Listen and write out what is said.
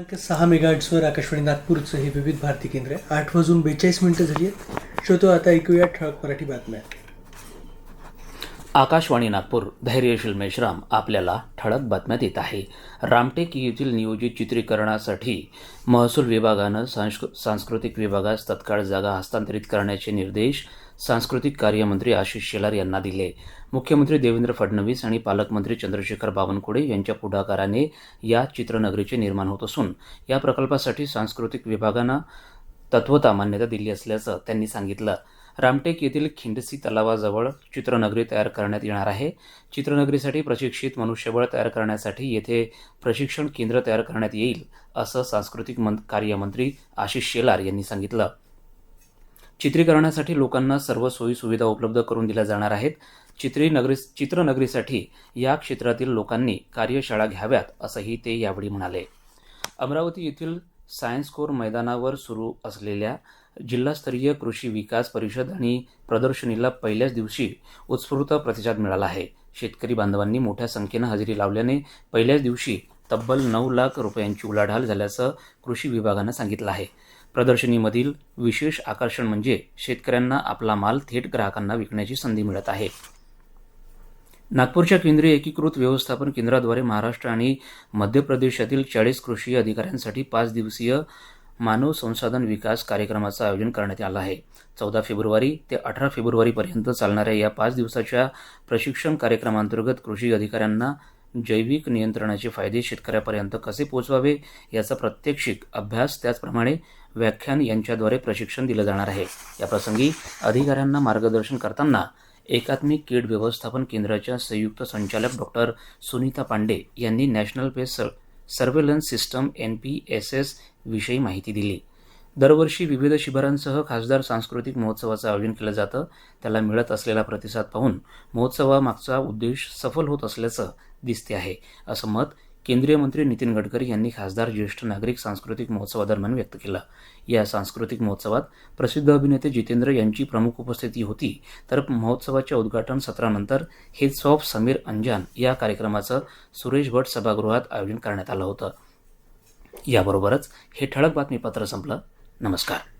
दिनांक सहा मेगाट्सवर आकाशवाणी नागपूरचं हे विविध भारती केंद्र आहे. आठ वाजून बेचाळीस मिनिटं झाली आहेत. श्रोतो आता ऐकूया ठळक मराठी बातम्या. आकाशवाणी नागपूर धैर्यशील मेश्राम आपल्याला ठळक बातम्या देत आहे. रामटेक येथील नियोजित चित्रीकरणासाठी महसूल विभागानं सांस्कृतिक विभागास तत्काळ जागा हस्तांतरित करण्याचे निर्देश सांस्कृतिक कार्यमंत्री आशिष शेलार यांना दिले. मुख्यमंत्री देवेंद्र फडणवीस आणि पालकमंत्री चंद्रशेखर बावनकुळे यांच्या पुढाकाराने या चित्रनगरीचे निर्माण होत असून या प्रकल्पासाठी सांस्कृतिक विभागानं तत्वता मान्यता दिली असल्याचं त्यांनी सांगितलं. रामटेक येथील खिंडसी तलावाजवळ चित्रनगरी तयार करण्यात येणार आहे. चित्रनगरीसाठी प्रशिक्षित मनुष्यबळ तयार करण्यासाठी येथे प्रशिक्षण केंद्र तयार करण्यात येईल असं सांस्कृतिक मं कार्यमंत्री आशिष शेलार यांनी सांगितलं. चित्रीकरणासाठी लोकांना सर्व सोयी सुविधा उपलब्ध करून दिल्या जाणार आहेत. चित्री नगरी चित्रनगरीसाठी या क्षेत्रातील लोकांनी कार्यशाळा घ्याव्यात असंही ते यावेळी म्हणाले. अमरावती येथील सायन्स कोर मैदानावर सुरू असलेल्या जिल्हास्तरीय कृषी विकास परिषद आणि प्रदर्शनीला पहिल्याच दिवशी उत्स्फूर्त प्रतिसाद मिळाला आहे. शेतकरी बांधवांनी मोठ्या संख्येनं हजेरी लावल्याने पहिल्याच दिवशी तब्बल नऊ लाख रुपयांची उलाढाल झाल्याचं कृषी विभागानं सांगितलं आहे. प्रदर्शनीमधील विशेष आकर्षण म्हणजे शेतकऱ्यांना आपला माल थेट ग्राहकांना विकण्याची संधी मिळत आहे. नागपूरच्या केंद्रीय एकीकृत व्यवस्थापन केंद्राद्वारे महाराष्ट्र आणि मध्य प्रदेशातील चाळीस कृषी अधिकाऱ्यांसाठी पाच दिवसीय मानव संसाधन विकास कार्यक्रमाचं आयोजन करण्यात आलं आहे. चौदा फेब्रुवारी ते अठरा फेब्रुवारीपर्यंत चालणाऱ्या या पाच दिवसाच्या प्रशिक्षण कार्यक्रमांतर्गत कृषी अधिकाऱ्यांना जैविक नियंत्रणाचे फायदे शेतकऱ्यापर्यंत कसे पोहोचवावे याचा प्रात्यक्षिक अभ्यास त्याचप्रमाणे व्याख्यान यांच्याद्वारे प्रशिक्षण दिलं जाणार आहे. याप्रसंगी अधिकाऱ्यांना मार्गदर्शन करताना एकात्मिक कीड व्यवस्थापन केंद्राच्या संयुक्त संचालक डॉक्टर सुनीता पांडे यांनी national pace surveillance system N P S S विषयी माहिती दिली. दरवर्षी विविध शिबिरांसह खासदार सांस्कृतिक महोत्सवाचं आयोजन केलं जातं. त्याला मिळत असलेला प्रतिसाद पाहून महोत्सवामागचा उद्देश सफल होत असल्याचं दिसते आहे. असं मत केंद्रीय मंत्री नितीन गडकरी यांनी खासदार ज्येष्ठ नागरिक सांस्कृतिक महोत्सवादरम्यान व्यक्त केला. या सांस्कृतिक महोत्सवात प्रसिद्ध अभिनेते जितेंद्र यांची प्रमुख उपस्थिती होती. तर महोत्सवाच्या उद्घाटन सत्रानंतर हेड्स ऑफ समीर अंजान या कार्यक्रमाचं सुरेश भट सभागृहात आयोजन करण्यात आलं होतं. याबरोबरच हे ठळक बातमीपत्र संपलं. नमस्कार.